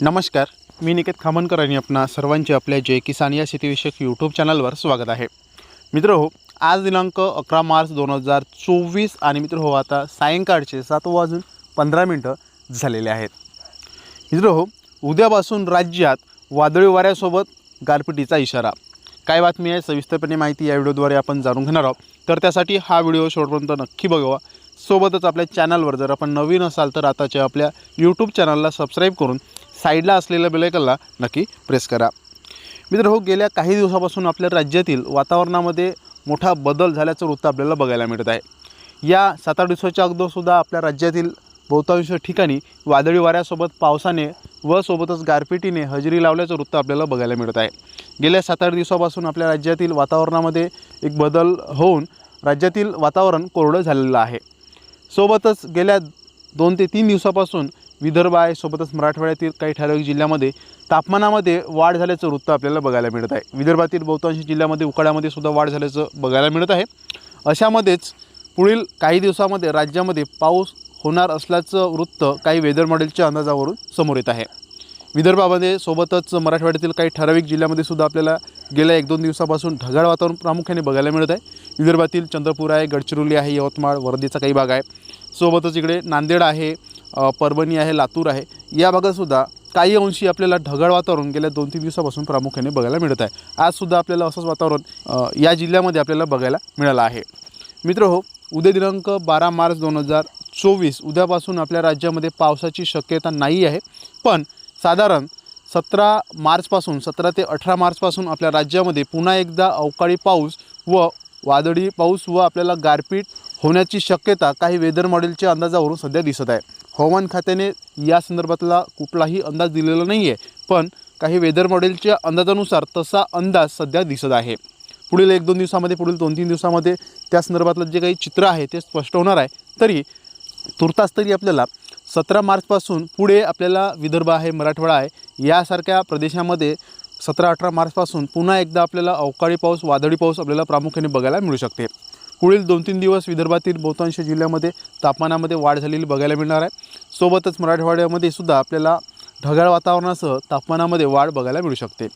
नमस्कार. मी निकेत खामनकर आणि आपणा सर्वांचे आपल्या जय किसान या शेतीविषयक यूट्यूब चॅनलवर स्वागत आहे. मित्र हो आज दिनांक अकरा मार्च दोन हजार चोवीस आणि मित्र हो आता सायंकाळचे सात वाजून पंधरा मिनटं झालेले आहेत. मित्र हो उद्यापासून राज्यात वादळी वाऱ्यासोबत गारपिटीचा इशारा. काय बातमी आहे सविस्तरपणे माहिती या व्हिडिओद्वारे आपण जाणून घेणार आहोत. तर त्यासाठी हा व्हिडिओ शेवटपर्यंत नक्की बघावा. सोबतच आपल्या चॅनलवर जर आपण नवीन असाल तर आताच्या आपल्या यूट्यूब चॅनलला सबस्क्राईब करून साईडला असलेल्या बेलायकनला नक्की प्रेस करा. मित्र हो गेल्या काही दिवसापासून आपल्या राज्यातील वातावरणामध्ये मोठा बदल झाल्याचं वृत्त आपल्याला बघायला मिळत आहे. या सात आठ दिवसाच्या अगोदरसुद्धा आपल्या राज्यातील बहुतांश ठिकाणी वादळी वाऱ्यासोबत पावसाने व सोबतच गारपिटीने हजेरी लावल्याचं वृत्त आपल्याला बघायला मिळत आहे. गेल्या सात आठ दिवसापासून आपल्या राज्यातील वातावरणामध्ये एक बदल होऊन राज्यातील वातावरण कोरडं झालेलं आहे. सोबतच गेल्या दोन ते तीन दिवसापासून विदर्भ आहे सोबतच मराठवाड्यातील काही ठराविक जिल्ह्यामध्ये तापमानामध्ये वाढ झाल्याचं वृत्त आपल्याला बघायला मिळत आहे. विदर्भातील बहुतांश जिल्ह्यामध्ये उकाड्यामध्ये सुद्धा वाढ झाल्याचं बघायला मिळत आहे. अशामध्येच पुढील काही दिवसामध्ये राज्यामध्ये पाऊस होणार असल्याचं वृत्त काही वेदर मॉडेलच्या अंदाजावरून समोर येत आहे. विदर्भामध्ये सोबतच मराठवाड्यातील काही ठराविक जिल्ह्यामध्ये सुद्धा आपल्याला गेल्या एक दोन दिवसापासून ढगाळ वातावरण प्रामुख्याने बघायला मिळत आहे. विदर्भातील चंद्रपूर आहे गडचिरोली आहे यवतमाळ वर्धेचा काही भाग आहे. सोबतच इकडे नांदेड आहे परभणी आहे लातूर आहे या भागातसुद्धा काही अंशी आपल्याला ढगाळ वातावरण गेल्या दोन तीन दिवसापासून प्रामुख्याने बघायला मिळत आहे. आजसुद्धा आपल्याला असंच वातावरण या जिल्ह्यामध्ये आपल्याला बघायला मिळालं आहे. मित्र हो उद्या दिनांक बारा मार्च दोन हजार चोवीस उद्यापासून आपल्या राज्यामध्ये पावसाची शक्यता नाही आहे पण साधारण सतरा मार्चपासून सतरा ते अठरा मार्चपासून आपल्या राज्यामध्ये पुन्हा एकदा अवकाळी पाऊस व वादळी पाऊस व आपल्याला गारपीट होण्याची शक्यता काही वेदर मॉडेलच्या अंदाजावरून सध्या दिसत आहे. हवामान खात्याने या संदर्भातला कुठलाही अंदाज दिलेला नाही आहे पण काही वेदर मॉडेलच्या अंदाजानुसार तसा अंदाज सध्या दिसत आहे. पुढील एक दोन दिवसामध्ये पुढील दोन तीन दिवसामध्ये त्या संदर्भातलं जे काही चित्र आहे ते स्पष्ट होणार आहे. तरी तुर्तास तरी आपल्याला सतरा मार्चपासून पुढे आपल्याला विदर्भ आहे मराठवाडा आहे यासारख्या प्रदेशामध्ये सतरा अठरा मार्चपासून पुन्हा एकदा आपल्याला अवकाळी पाऊस वादळी पाऊस आपल्याला प्रामुख्याने बघायला मिळू शकते. पुढील दोन तीन दिवस विदर्भातील बहुतांश जिल्ह्यामध्ये तापमानामध्ये वाढ झालेली बघायला मिळणार आहे. सोबतच मराठवाड्यामध्ये सुद्धा आपल्याला ढगाळ वातावरणासह तापमानामध्ये वाढ बघायला मिळू शकते.